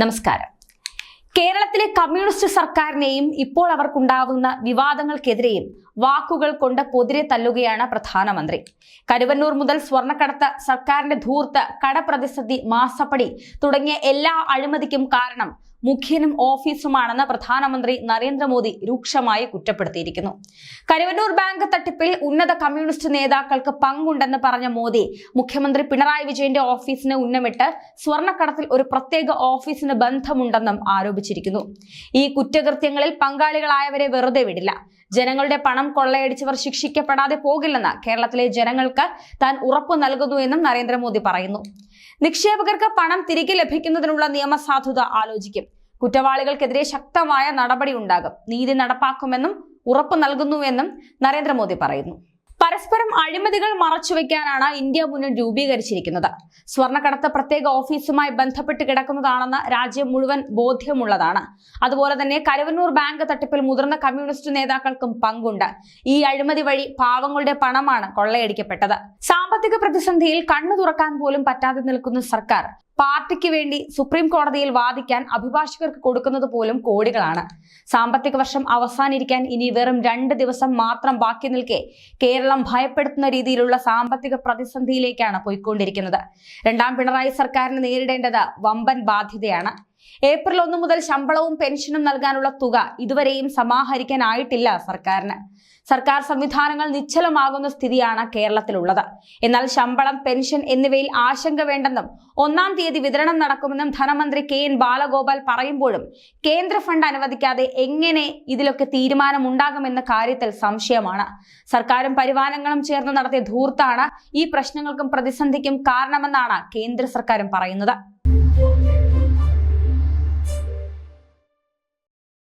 നമസ്കാരം. കേരളത്തിലെ കമ്മ്യൂണിസ്റ്റ് സർക്കാരിനെയും ഇപ്പോൾ അവർക്കുണ്ടാവുന്ന വിവാദങ്ങൾക്കെതിരെയും വാക്കുകൾ കൊണ്ട് പൊതിരെ തല്ലുകയാണ് പ്രധാനമന്ത്രി. കരുവന്നൂർ മുതൽ സ്വർണക്കടത്ത് സർക്കാരിന്റെ ധൂർത്ത് കടപ്രതിസന്ധി മാസപ്പടി തുടങ്ങിയ എല്ലാ അഴിമതിക്കും കാരണം മുഖ്യനും ഓഫീസുമാണെന്ന് പ്രധാനമന്ത്രി നരേന്ദ്രമോദി രൂക്ഷമായി കുറ്റപ്പെടുത്തിയിരിക്കുന്നു. കരുവന്നൂർ ബാങ്ക് തട്ടിപ്പിൽ ഉന്നത കമ്മ്യൂണിസ്റ്റ് നേതാക്കൾക്ക് പങ്കുണ്ടെന്ന് പറഞ്ഞ മോദി മുഖ്യമന്ത്രി പിണറായി വിജയന്റെ ഓഫീസിന് ഉന്നമിട്ട് സ്വർണക്കടത്തിൽ ഒരു പ്രത്യേക ഓഫീസിന് ബന്ധമുണ്ടെന്നും ആരോപിച്ചിരിക്കുന്നു. ഈ കുറ്റകൃത്യങ്ങളിൽ പങ്കാളികളായവരെ വെറുതെ വിടില്ല. ജനങ്ങളുടെ പണം കൊള്ളയടിച്ചവർ ശിക്ഷിക്കപ്പെടാതെ പോകില്ലെന്ന് കേരളത്തിലെ ജനങ്ങൾക്ക് താൻ ഉറപ്പു നൽകുന്നു എന്നും നരേന്ദ്രമോദി പറയുന്നു. നിക്ഷേപകർക്ക് പണം തിരികെ ലഭിക്കുന്നതിനുള്ള നിയമസാധുത ആലോചിക്കും. കുറ്റവാളികൾക്കെതിരെ ശക്തമായ നടപടി ഉണ്ടാകും. നീതി നടപ്പാക്കുമെന്നും ഉറപ്പു നൽകുന്നുവെന്നും നരേന്ദ്രമോദി പറയുന്നു. പരസ്പരം അഴിമതികൾ മറച്ചുവെക്കാനാണ് ഇന്ത്യ മുന്നിൽ രൂപീകരിച്ചിരിക്കുന്നത്. സ്വർണക്കടത്ത് പ്രത്യേക ഓഫീസുമായി ബന്ധപ്പെട്ട് കിടക്കുന്നതാണെന്ന് രാജ്യം മുഴുവൻ ബോധ്യമുള്ളതാണ്. അതുപോലെ തന്നെ കരുവന്നൂർ ബാങ്ക് തട്ടിപ്പിൽ മുതിർന്ന കമ്മ്യൂണിസ്റ്റ് നേതാക്കൾക്കും പങ്കുണ്ട്. ഈ അഴിമതി വഴി പാവങ്ങളുടെ പണമാണ് കൊള്ളയടിക്കപ്പെട്ടത്. സാമ്പത്തിക പ്രതിസന്ധിയിൽ കണ്ണു തുറക്കാൻ പോലും പറ്റാതെ നിൽക്കുന്ന സർക്കാർ പാർട്ടിക്ക് വേണ്ടി സുപ്രീം കോടതിയിൽ വാദിക്കാൻ അഭിഭാഷകർക്ക് കൊടുക്കുന്നത് പോലും കോടികളാണ്. സാമ്പത്തിക വർഷം അവസാനിരിക്കാൻ ഇനി വെറും രണ്ട് ദിവസം മാത്രം ബാക്കി നിൽക്കെ കേരളം ഭയപ്പെടുത്തുന്ന രീതിയിലുള്ള സാമ്പത്തിക പ്രതിസന്ധിയിലേക്കാണ് പോയിക്കൊണ്ടിരിക്കുന്നത്. രണ്ടാം പിണറായി സർക്കാരിന് നേരിടേണ്ടത് വമ്പൻ ബാധ്യതയാണ്. ഏപ്രിൽ ഒന്ന് മുതൽ ശമ്പളവും പെൻഷനും നൽകാനുള്ള തുക ഇതുവരെയും സമാഹരിക്കാനായിട്ടില്ല സർക്കാരിന്. സർക്കാർ സംവിധാനങ്ങൾ നിശ്ചലമാകുന്ന സ്ഥിതിയാണ് കേരളത്തിലുള്ളത്. എന്നാൽ ശമ്പളം പെൻഷൻ എന്നിവയിൽ ആശങ്ക വേണ്ടെന്നും ഒന്നാം തീയതി വിതരണം നടക്കുമെന്നും ധനമന്ത്രി കെ എൻ ബാലഗോപാൽ പറയുമ്പോഴും കേന്ദ്ര ഫണ്ട് അനുവദിക്കാതെ എങ്ങനെ ഇതിലൊക്കെ തീരുമാനമുണ്ടാകുമെന്ന കാര്യത്തിൽ സംശയമാണ്. സർക്കാരും പരിവാരങ്ങളും ചേർന്ന് നടത്തിയ ധൂർത്താണ് ഈ പ്രശ്നങ്ങൾക്കും പ്രതിസന്ധിക്കും കാരണമെന്നാണ് കേന്ദ്ര സർക്കാരും പറയുന്നത്.